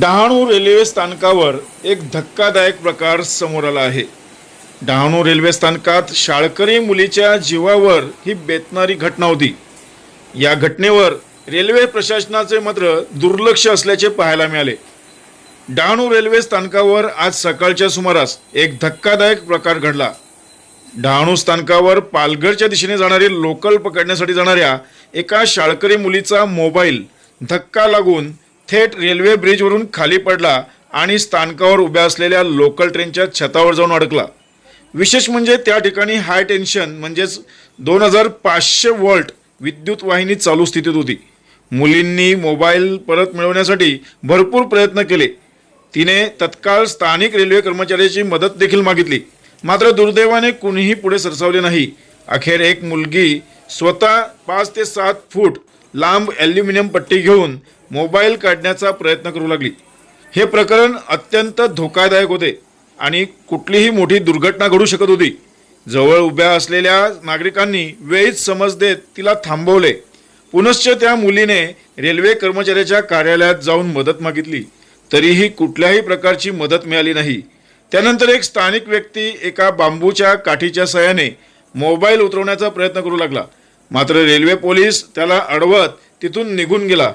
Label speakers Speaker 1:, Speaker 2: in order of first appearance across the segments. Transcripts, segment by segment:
Speaker 1: Dahanu railway स्थानकावर एक धक्कादायक प्रकार समोर आला आहे. डहाणू रेल्वे स्थानकात शाळकरी मुलीच्या जीवावर ही बेतणारी घटना होती. या घटनेवर रेल्वे प्रशासनाचे मात्र दुर्लक्ष असल्याचे पाहायला मिळाले. डहाणू रेल्वे स्थानकावर आज सकाळच्या सुमारास एक धक्कादायक प्रकार घडला. डहाणू स्थानकावर पालघरच्या दिशेने जाणारी लोकल पकडण्यासाठी जाणाऱ्या एका शाळकरी मुलीचा मोबाईल धक्का लागून थेट रेल्वे ब्रिजवरून खाली पडला आणि स्थानकावर उभ्या असलेल्या लोकल ट्रेनच्या छतावर जाऊन अडकला. विशेष म्हणजे त्या ठिकाणी हाय टेन्शन म्हणजेच दोन हजार पाचशे वॉल्ट विद्युत वाहिनी चालू स्थितीत होती. मुलींनी मोबाईल परत मिळवण्यासाठी भरपूर प्रयत्न केले. तिने तत्काळ स्थानिक रेल्वे कर्मचाऱ्याची मदत देखील मागितली. मात्र दुर्दैवाने कुणीही पुढे सरसावले नाही. अखेर एक मुलगी स्वतः पाच ते सात फूट लांब ॲल्युमिनियम पट्टी घेऊन मोबाईल काढण्याचा प्रयत्न करू लागली. हे प्रकरण अत्यंत धोकादायक होते आणि कुठलीही मोठी दुर्घटना घडू शकत होती. जवळ उभ्या असलेल्या नागरिकांनी वेळीच समज देत तिला थांबवले. पुनश्च त्या मुलीने रेल्वे कर्मचाऱ्याच्या कार्यालयात जाऊन मदत मागितली. तरीही कुठल्याही प्रकारची मदत मिळाली नाही. त्यानंतर एक स्थानिक व्यक्ती एका बांबूच्या काठीच्या सहाय्याने मोबाईल उतरवण्याचा प्रयत्न करू लागला. मात्र रेल्वे पोलीस त्याला अडवत तिथून निघून गेला.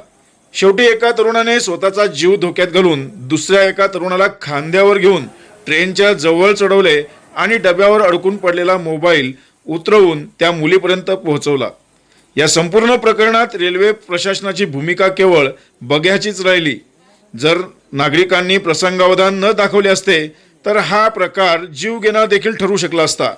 Speaker 1: शेवटी एका तरुणाने स्वतःचा जीव धोक्यात घालून दुसऱ्या एका तरुणाला खांद्यावर घेऊन ट्रेनच्या जवळ चढवले आणि डब्यावर अडकून पडलेला मोबाईल उतरवून त्या मुलीपर्यंत पोहोचवला. या संपूर्ण प्रकरणात रेल्वे प्रशासनाची भूमिका केवळ बघ्याचीच राहिली. जर नागरिकांनी प्रसंगावधान न दाखवले असते तर हा प्रकार जीव घेणा देखील ठरू शकला असता.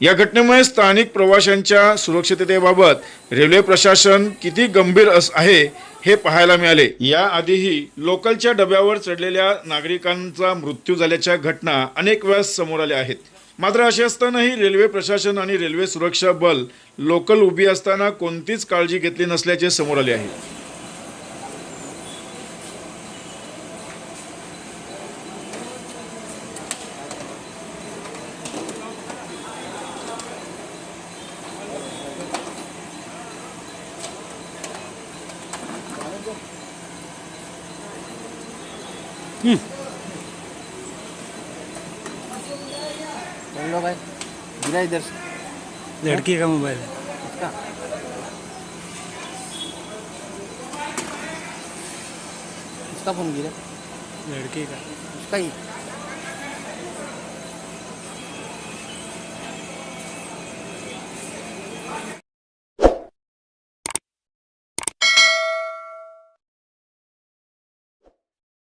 Speaker 1: या घटनेमुळे स्थानिक प्रवाशांच्या सुरक्षिततेबाबत रेल्वे प्रशासन किती गंभीर अस आहे हे पाहायला मिळाले. याआधीही लोकलच्या डब्यावर चढलेल्या नागरिकांचा मृत्यू झाल्याच्या घटना अनेक वेळा समोर आल्या आहेत. मात्र असे असतानाही रेल्वे प्रशासन आणि रेल्वे सुरक्षा बल लोकल उभी असताना कोणतीच काळजी घेतली नसल्याचे समोर आले आहे.
Speaker 2: लो भाई गिरा इधर से।
Speaker 3: लड़की का मोबाइल। है
Speaker 2: इसका। इसका फोन गिरा।
Speaker 3: लड़की का।
Speaker 2: उसका ही।